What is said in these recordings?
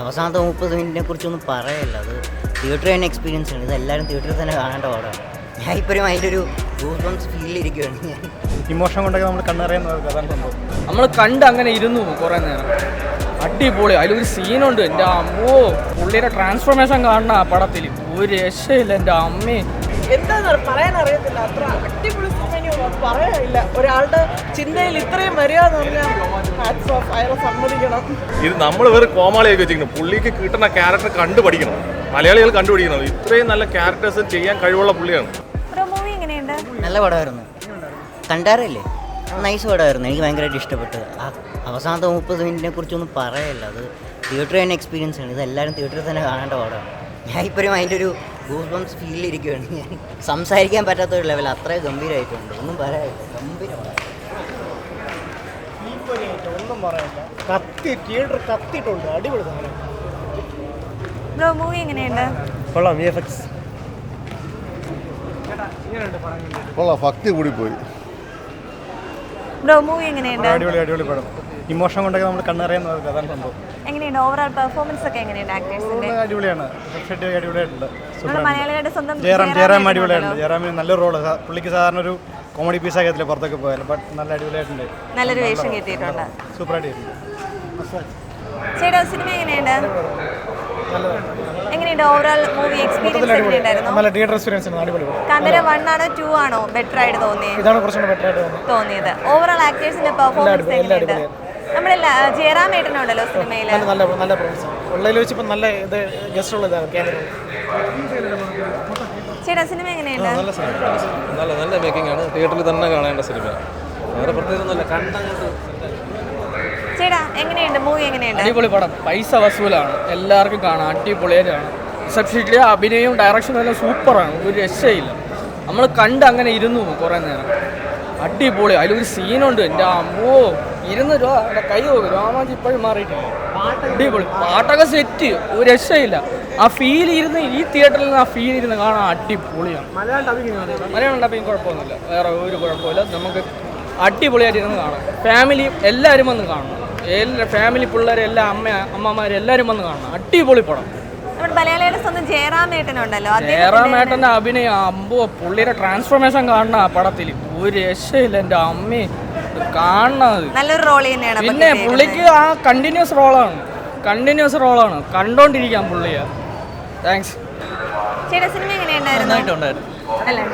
അവസാനത്തെ മുപ്പത് മിനിറ്റിനെ കുറിച്ചൊന്നും പറയല്ല. അത് തിയേറ്റർ തന്നെ എക്സ്പീരിയൻസ് ആണ്. ഇതെല്ലാവരും തിയേറ്ററിൽ തന്നെ കാണേണ്ട പാടാണ്. ഞാൻ ഇപ്പോഴും അതിന്റെ ഒരു ഗൂസ് ഫീലിരിക്കുകയാണ് ഞാൻ ഇമോഷൻ കൊണ്ടൊക്കെ നമ്മൾ കണ്ണറിയാൻ നമ്മൾ കണ്ട് അങ്ങനെ ഇരുന്നു കുറേ നേരം. അടിപൊളി. അതിലൊരു സീനുണ്ട് എന്റെ അമ്മോ പുള്ളിയുടെ ട്രാൻസ്ഫോർമേഷൻ കാണണം ആ പടത്തിൽ ഒരു രക്ഷയില്ല എന്റെ അമ്മേ. എന്താന്ന് പറയാൻ അറിയത്തില്ല. അത്ര അടിപൊളി സിനിമ പറയാനില്ല. ഒരാളുടെ ചിന്തയിൽ ഇത്രയും വരിക എന്ന് പറഞ്ഞാൽ ഹാറ്റ്സ് ഓഫ് അയാളെ സമ്മതിക്കണം. ഇത് നമ്മൾ വേറെ കോമാളിയൊക്കെ വെച്ചിരിക്കുന്നു. പുള്ളിക്ക് കിട്ടുന്ന ക്യാരക്ടർ കണ്ടുപഠിക്കണം. മലയാളികൾ കണ്ടുപിടിക്കണം ഇത്രയും നല്ല ക്യാരക്ടേഴ്സ് ചെയ്യാൻ കഴിവുള്ള പുള്ളിയാണ്. ഒരു മൂവി എങ്ങനെയുണ്ട്? നല്ല പടമായിരുന്നു. കണ്ടാറില്ലേ? നൈസ് പടമായിരുന്നു. എനിക്ക് ഭയങ്കരമായിട്ട് ഇഷ്ടപ്പെട്ടു ആ അവസാനത്തെ മുപ്പത് മിനിറ്റിനെ കുറിച്ചൊന്നും പറയല്ല. അത് തിയേറ്റർ തന്നെ എക്സ്പീരിയൻസ് ആണ്. ഇത് എല്ലാവരും തിയേറ്ററിൽ തന്നെ കാണേണ്ട പടമാണ്. ഞാൻ ഇപ്പോഴും അതിന്റെ ഒരു ഗൂസ് ബംസ് ഫീലിരിക്കുകയാണ് ഞാൻ. സംസാരിക്കാൻ പറ്റാത്ത ഒരു ലെവൽ അത്ര ഗംഭീരമായിട്ടുണ്ട് ഒന്നും പറയാനില്ല. ഗംഭീരമാണ്. ഒന്നും പറയാനില്ല. കത്തി തിയേറ്റർ കത്തിയിട്ടുണ്ട്. അടിപൊളി സാധനം. ബ്രോ മൂവി എങ്ങനെയുണ്ട്? കൊള്ളാം എഫക്ട്സ് കൊള്ളാം ഭക്തി കൂടി പോയി ബ്രോ മൂവി എങ്ങനെയുണ്ട്? അടിപൊളി അടിപൊളി പടം. ഇമോഷൻ കൊണ്ടൊക്കെ നമ്മൾ കണ്ണറിയാൻ അതാണ് സംഭവം എങ്ങനെയുണ്ട്? ഓവറോൾ പെർഫോമൻസ് ഒക്കെ എങ്ങനെയുണ്ട് ആക്ടേഴ്സിന്റെ കൂടുതൽ അടിപൊളിയാണ്. ഷെട്ടി അടിപൊളിയായിട്ടുണ്ട്. നമ്മുടെ മലയാളികളുടെ സ്വന്തം ജയറാം ജയറാം ജയറാം അടിപൊളിയായിട്ടുണ്ട്. ജയറാമിന് നല്ലൊരു റോൾ പുള്ളിക്ക് സാധാരണ ഒരു കോമഡി പീസ് ആകത്തില്ല പുറത്തൊക്കെ പോയാലും. ബട്ട് നല്ല അടിപൊളിയായിട്ടുണ്ട്. നല്ലൊരു വേഷം കിട്ടിയിട്ടുണ്ട്. ആയിട്ടുണ്ട്. ചേട്ടാ സിനിമ എങ്ങനെയുണ്ട്? എങ്ങനെയുണ്ട് ഓവറോൾ മൂവി എക്സ്പീരിയൻസ് എങ്ങനെയുണ്ടായിരുന്നു? തിയേറ്റർ എക്സ്പീരിയൻസ് ആണ്. വൺ ആണോ ടു ആണോ? ബെറ്റർ ആയിട്ട് തോന്നിയത് ഇതാണ് കുറച്ചുകൂടി ബെറ്റർ ആയിട്ട് തോന്നിയത്. ഓവറോൾ ആക്ടേഴ്സിന്റെ പെർഫോമൻസ് എങ്ങനെയുണ്ട്? നമ്മുടെ ല- ജയറാം ഏട്ടനുണ്ടല്ലോ സിനിമയിൽ നല്ല നല്ല നല്ല പ്രോഗ്രാംസ് ഉള്ളതിൽ വെച്ച് ഇപ്പം നല്ല ഇത് ഗസ്റ്റ് ഉള്ളതാണ് ക്യാമറ ചേട്ടാ സിനിമ എങ്ങനെയുണ്ട്? നല്ല നല്ല മേക്കിംഗ് ആണ്. തിയേറ്ററിൽ തന്നെ കാണേണ്ട സിനിമ. വേറെ പ്രത്യേകം നല്ല കണ്ടങ്ങോട്ട് ചേട്ടാ എങ്ങനെയുണ്ട്? മൂവി എങ്ങനെയുണ്ട്? അടിപൊളി പടം. പൈസ വസൂലാണ്. എല്ലാവർക്കും കാണാം. അടിപൊളിയായിട്ടാണ് സബ്സിഡി അഭിനയവും ഡയറക്ഷനും എല്ലാം സൂപ്പറാണ് ഒരു രക്ഷയില്ല. നമ്മൾ കണ്ട് അങ്ങനെ ഇരുന്നു കുറേ നേരം. അടിപൊളി. അതിലൊരു സീനുണ്ട് എന്റെ അമ്മോ. ഇരുന്ന് രൂപ കൈ പോകും രോമാഞ്ചി ഇപ്പോഴും മാറിയിട്ടില്ല. അടിപൊളി. പാട്ടൊക്കെ സെറ്റ്. ഒരു രക്ഷയില്ല. ആ ഫീൽ ഇരുന്ന് ഈ തിയേറ്ററിൽ നിന്ന് ആ ഫീൽ ഇരുന്ന് കാണാൻ അടിപൊളിയാണ്. മലയാളം ഡബിങ് കുഴപ്പമൊന്നുമില്ല. വേറെ ഒരു കുഴപ്പമില്ല. നമുക്ക് അടിപൊളിയായിട്ട് ഇരുന്ന് കാണാം. ഫാമിലി എല്ലാവരും വന്ന് കാണണം. എല്ലാ ഫാമിലി പിള്ളേരെ എല്ലാ അമ്മ അമ്മമാരും എല്ലാവരും വന്ന് കാണണം. അടിപൊളി പടം. ജയറാമേട്ടന്റെ അഭിനയം അമ്പോ പുള്ളിയുടെ ട്രാൻസ്ഫോർമേഷൻ കാണണം ആ പടത്തിൽ. ഒരു രക്ഷയില്ല എന്റെ അമ്മേ. ഇത് കാണണം നല്ലൊരു റോൾ തന്നെയാണ് അപ്പൊ പിന്നെ കിട്ടിയേക്കുന്നത്. പുള്ളിക്ക് ആ കണ്ടിന്യൂസ് റോളാണ് കണ്ടിന്യൂസ് റോളാണ് കണ്ടോണ്ടിരിക്കാൻ പുള്ളിയെ താങ്ക്സ് ചേട്ടാ സിനിമ എങ്ങനെയുണ്ടായിരുന്നു? അല്ലേ?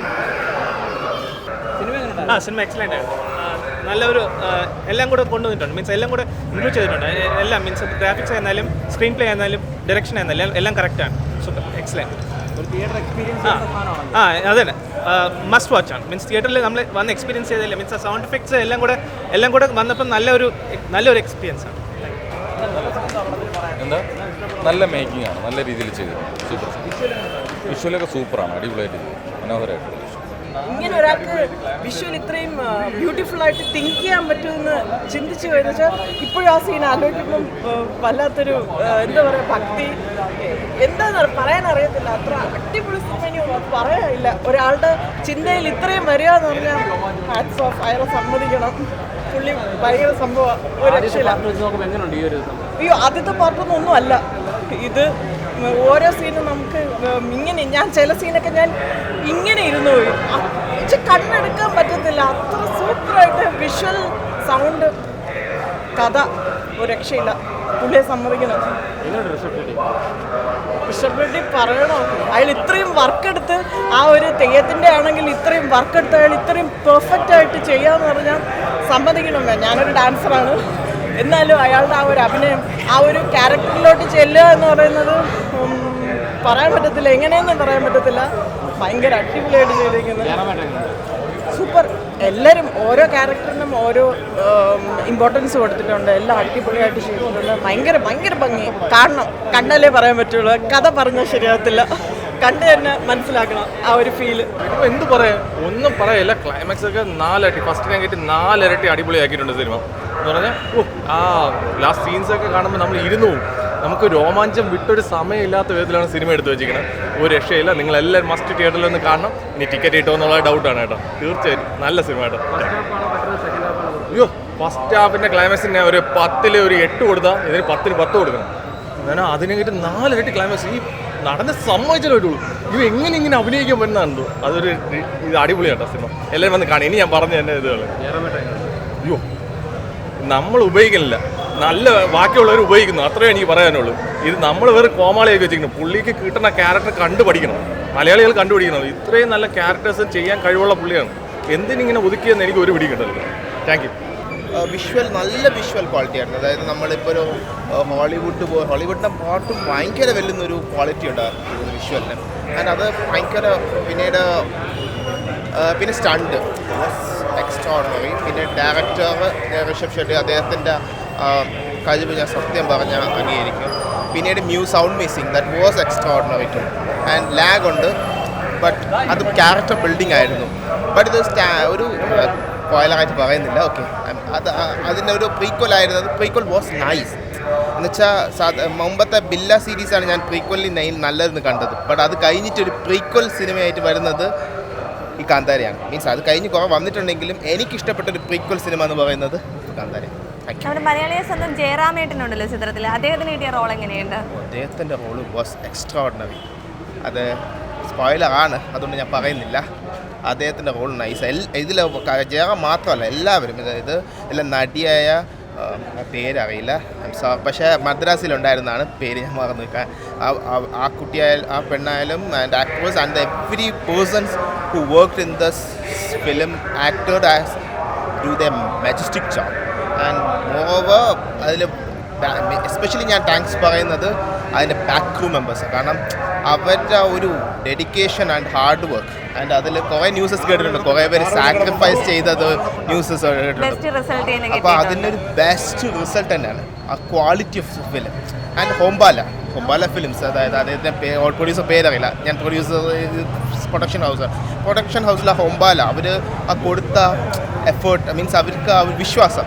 ആ സിനിമ എക്സലന്റ് ആണ് ആ, നല്ലൊരു ആ, എല്ലാം കൂടെ കൊണ്ടുവന്നിട്ടുണ്ട്. മീൻസ് എല്ലാം കൂടെ ഇൻക്ലൂഡ് ചെയ്തിട്ടുണ്ട്. എല്ലാം മീൻസ് ഗ്രാഫിക്സ് ആയിരുന്നാലും സ്ക്രീൻ പ്ലേ ആയിരുന്നാലും ഡയറക്ഷൻ ആയിരുന്നാലും എല്ലാം കറക്റ്റാണ് സൂപ്പർ എക്സലന്റ് ആ. അതെ മസ്റ്റ് വാച്ച് ആണ്. മീൻസ് തിയേറ്ററിൽ നമ്മൾ വന്ന് എക്സ്പീരിയൻസ് ചെയ്തല്ലേ മീൻസ് ആ സൗണ്ട് എഫക്ട്സ് എല്ലാം കൂടെ എല്ലാം കൂടെ വന്നപ്പോൾ നല്ലൊരു നല്ലൊരു എക്സ്പീരിയൻസ് ആണ്. എന്താ? നല്ല മേക്കിംഗ് ആണ്. നല്ല രീതിയിൽ ചെയ്തു സൂപ്പർ വിഷ്വലൊക്കെ സൂപ്പറാണ് അടിപൊളിയായിട്ട് ചെയ്തു മനോഹരമായിട്ട് ഇങ്ങനെ ഒരാൾക്ക് വിഷ്വൽ ഇത്രയും ബ്യൂട്ടിഫുൾ ആയിട്ട് തിങ്ക് ചെയ്യാൻ പറ്റുമെന്ന് ചിന്തിച്ചു കഴിഞ്ഞാൽ വെച്ചാൽ ഇപ്പോഴും ആ സീൻ ആലോചിക്കുമ്പം വല്ലാത്തൊരു എന്താ പറയുക ഭക്തി. എന്താന്ന് പറയാൻ അറിയത്തില്ല. അത്ര അടിപൊളി സിനിമ പറയാനില്ല. ഒരാളുടെ ചിന്തയിൽ ഇത്രയും വരിക എന്ന് പറഞ്ഞാൽ ഹാറ്റ്സ് ഓഫ് അയാളെ സമ്മതിക്കണം. പുള്ളി ഭയങ്കര സംഭവം ഒരു രക്ഷയില്ല. അയ്യോ ആദ്യത്തെ പാർട്ടൊന്നും ഒന്നും അല്ല. ഇത് ഓരോ സീനും നമുക്ക് ഇങ്ങനെ ഞാൻ ചില സീനൊക്കെ ഞാൻ ഇങ്ങനെ ഇരുന്നു പോയി. പക്ഷെ കണ്ണെടുക്കാൻ പറ്റത്തില്ല. അത്ര സൂപ്പറായിട്ട് വിഷ്വൽ സൗണ്ട് കഥ ഒരു രക്ഷയില്ല. പുള്ളിയെ സമ്മതിക്കണം ഋഷഭ് പറയണോ? അയാൾ ഇത്രയും വർക്ക് എടുത്ത് ആ ഒരു തെയ്യത്തിന്റെ ആണെങ്കിൽ ഇത്രയും വർക്ക് എടുത്ത് അയാൾ ഇത്രയും പെർഫെക്റ്റ് ആയിട്ട് ചെയ്യാന്ന് പറഞ്ഞാൽ സമ്മതിക്കണം. ഞാനൊരു ഡാൻസറാണ് എന്നാലും അയാളുടെ ആ ഒരു അഭിനയം ആ ഒരു ക്യാരക്ടറിലോട്ട് ചെല്ലുക എന്ന് പറയുന്നത് പറയാൻ പറ്റത്തില്ല. എങ്ങനെയൊന്നും പറയാൻ പറ്റത്തില്ല. ഭയങ്കര അടിപൊളിയായിട്ട് ചെയ്തിരിക്കുന്നത്. സൂപ്പർ എല്ലാവരും ഓരോ ക്യാരക്ടറിനും ഓരോ ഇമ്പോർട്ടൻസ് കൊടുത്തിട്ടുണ്ട്. എല്ലാം അടിപൊളിയായിട്ട് ചെയ്തിട്ടുണ്ട്. ഭയങ്കര ഭയങ്കര ഭംഗി. കാണണം. കണ്ടാലേ പറയാൻ പറ്റുള്ളൂ. കഥ പറഞ്ഞാൽ ശരിയാകത്തില്ല. കണ്ടു തന്നെ മനസ്സിലാക്കണം ആ ഒരു ഫീൽ ഇപ്പൊ എന്ത് പറയാ? ഒന്നും പറയല്ല. ക്ലൈമാക്സ് ഒക്കെ നാലരട്ടി ഫസ്റ്റ് ഞാൻ കേട്ട് നാലരട്ടി അടിപൊളിയാക്കിയിട്ടുണ്ട് സിനിമ എന്ന് പറഞ്ഞാൽ ഓ ആ ലാസ്റ്റ് സീൻസ് ഒക്കെ കാണുമ്പോൾ നമ്മൾ ഇരുന്നു നമുക്ക് രോമാഞ്ചം വിട്ടൊരു സമയമില്ലാത്ത വിധത്തിലാണ് സിനിമ എടുത്തു വെച്ചിരിക്കുന്നത്. ഒരു രക്ഷയില്ല. നിങ്ങൾ എല്ലാവരും മസ്റ്റ് തിയേറ്ററിൽ ഒന്ന് കാണണം. ഇനി ടിക്കറ്റ് കിട്ടുമോ എന്നുള്ള ഡൗട്ടാണ് കേട്ടോ. തീർച്ചയായും നല്ല സിനിമ കേട്ടോ. അയ്യോ ഫസ്റ്റ് ഹാഫിന്റെ ക്ലൈമാക്സിന് ഞാൻ ഒരു പത്തിൽ ഒരു എട്ട് കൊടുത്താൽ ഇതിന് പത്തിന് പത്ത് കൊടുക്കണം. ഞാൻ കിട്ടി നാലിരട്ടി ക്ലൈമാക്സ് ഈ നടനെ സമ്മതിച്ചാലേ പറ്റുള്ളൂ. ഇവ എങ്ങനെ ഇങ്ങനെ അഭിനയിക്കാൻ പറ്റുന്നുണ്ടോ അതൊരു ഇത് അടിപൊളിയാട്ടോ സിനിമ. എല്ലാവരും വന്ന് കാണും. ഇനി ഞാൻ പറഞ്ഞു തന്നെ ഇത് അയ്യോ. നമ്മൾ ഉപയോഗിക്കുന്നില്ല. നല്ല ബാക്കിയുള്ളവർ ഉപയോഗിക്കുന്നു. അത്രേ എനിക്ക് പറയാനുള്ളൂ. ഇത് നമ്മൾ വേറെ കോമാളിയൊക്കെ വെച്ചിരിക്കുന്നു. പുള്ളിക്ക് കിട്ടുന്ന ക്യാരക്ടർ കണ്ടുപഠിക്കണം മലയാളികൾ കണ്ടുപിടിക്കണം. ഇത്രയും നല്ല ക്യാരക്ടേഴ്സ് ചെയ്യാൻ കഴിവുള്ള പുള്ളിയാണ്. എന്തിനിങ്ങനെ ഒതുക്കിയെന്ന് എനിക്ക് ഒരു പിടി കിട്ടുന്നില്ല താങ്ക് യു വിഷ്വൽ നല്ല വിഷ്വൽ ക്വാളിറ്റി ആയിരുന്നു. അതായത് നമ്മളിപ്പോൾ ഒരു ഹോളിവുഡ് പോ ഹോളിവുഡിന്റെ പാട്ടും ഭയങ്കര വലുന്നൊരു ക്വാളിറ്റി ഉണ്ടായിരുന്നു വിഷ്വലിന് ആൻഡ് അത് ഭയങ്കര പിന്നീട് പിന്നെ സ്റ്റണ്ട് എക്സ്ട്രോണറി പിന്നെ ഡയറക്ടർ ഋഷഭ് ഷെട്ടി അദ്ദേഹത്തിന്റെ കഴിവ് ഞാൻ സത്യം പറഞ്ഞ അംഗീകരിക്കും. പിന്നീട് mu sound missing that was extraordinary too and lag ഉണ്ട്. ബട്ട് അത് ക്യാരക്ടർ ബിൽഡിംഗ് ആയിരുന്നു. ബട്ട് ഇത് ഒരു പോയലായിട്ട് പറയുന്നില്ല. ഓക്കെ അത് അതിന്റെ ഒരു പ്രീക്വൽ ആയിരുന്നു അത് പ്രീക്വൽ വാസ് നൈസ് എന്നുവെച്ചാൽ മുമ്പത്തെ ബില്ല സീരീസാണ് ഞാൻ പ്രീക്വലിൽ നെയിൽ നല്ലതെന്ന് കണ്ടത്. ബട്ട് അത് കഴിഞ്ഞിട്ടൊരു പ്രീക്വൽ സിനിമയായിട്ട് വരുന്നത് ഈ കാന്താരയാണ്. മീൻസ് അത് കഴിഞ്ഞ് കുറേ വന്നിട്ടുണ്ടെങ്കിലും എനിക്കിഷ്ടപ്പെട്ട ഒരു പ്രീക്വൽ സിനിമ എന്ന് പറയുന്നത് യു നമ്മുടെ മലയാളിയെ സ്വന്തം ജയറാമേട്ടനുണ്ടല്ലോ ചിത്രത്തിൽ അദ്ദേഹത്തിന് കിട്ടിയ റോൾ എങ്ങനെയുണ്ട് അദ്ദേഹത്തിന്റെ റോൾ വാസ് എക്സ്ട്രാ ഓർഡിനറി അത് സ്പോയിലർ ആണ്. അതുകൊണ്ട് ഞാൻ പറയുന്നില്ല. അദ്ദേഹത്തിന്റെ റോൾ നൈസ് ഇതിൽ ജയറാം മാത്രമല്ല എല്ലാവരും അതായത് ഇത് ഇതിലെ നടിയായ പേരറിയില്ല. പക്ഷേ മദ്രാസിലുണ്ടായിരുന്നതാണ് പേര് ഞാൻ മറന്നു. നിൽക്കാൻ ആ- കുട്ടിയായാലും ആ പെണ്ണായാലും and actors and every persons who work in this film acted as do the majestic job and more അതിൽ എസ്പെഷ്യലി ഞാൻ താങ്ക്സ് പറയുന്നത് അതിന്റെ ബാക്ക് ക്രൂ മെമ്പേഴ്സ് കാരണം അവരുടെ ഒരു dedication and hard work and അതിൽ കുറേ ന്യൂസസ് കേട്ടിട്ടുണ്ട്. കുറേ പേര് സാക്രിഫൈസ് ചെയ്തത് ന്യൂസസ് കേട്ടിട്ടുണ്ട്. അപ്പോൾ അതിന്റെ അതിനൊരു ബെസ്റ്റ് റിസൾട്ട് തന്നെയാണ്. ആ quality of film and Hombale Hombale films അതായത് അദ്ദേഹത്തിന്റെ പേ പ്രൊഡ്യൂസർ പേരറിയില്ല. ഞാൻ പ്രൊഡ്യൂസർ പ്രൊഡക്ഷൻ ഹൗസ് പ്രൊഡക്ഷൻ ഹൗസിലെ ഹോംബാല അവർ ആ കൊടുത്ത എഫേർട്ട് മീൻസ് അവർക്ക് ആ ഒരു വിശ്വാസം.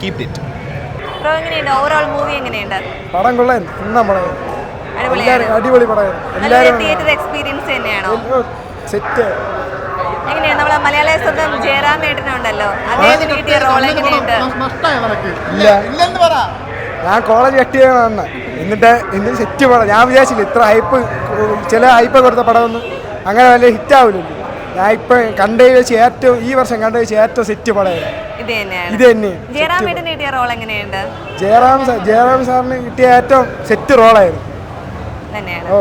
കീപ് ഇറ്റ് ബ്രോ എങ്ങനെയുണ്ട്? ഓവറോൾ മൂവി എങ്ങനെയുണ്ട്? പടം കൊള്ളാൻ പടം. അടിപൊളി പടം. എല്ലാവരും തിയേറ്റർ എക്സ്പീരിയൻസ് തന്നെയാണോ? സെറ്റ് എങ്ങനെയാണ് നമ്മളെ സ്വന്തം അദ്ദേഹത്തിന് കിട്ടിയ റോൾ എങ്ങനെയുണ്ട്? ഞാൻ കോളേജ് കട്ട് ഇന്നത്തെ എന്നിട്ട് എന്നിട്ട് സെറ്റ് പടം. ഞാൻ വിചാരിച്ചില്ല ഇത്ര ഹൈപ്പ് ചില ഹൈപ്പ് കൊടുത്ത പടമൊന്നും അങ്ങനെ വലിയ ഹിറ്റ് ആവില്ലല്ലോ ഞാൻ ഇപ്പം കണ്ടു വെച്ച് ഏറ്റവും ഈ വർഷം കണ്ടു വെച്ച് ഏറ്റവും സെറ്റ് പടമായിരുന്നു. ഇത് തന്നെയാണ്. ഇത് തന്നെ ജയറാമേട്ടന് കിട്ടിയ റോൾ എങ്ങനെയുണ്ട്? ജയറാം സാർ ജയറാം സാറിന് കിട്ടിയ ഏറ്റവും സെറ്റ് റോളായിരുന്നു തന്നെയാണ്. ഓ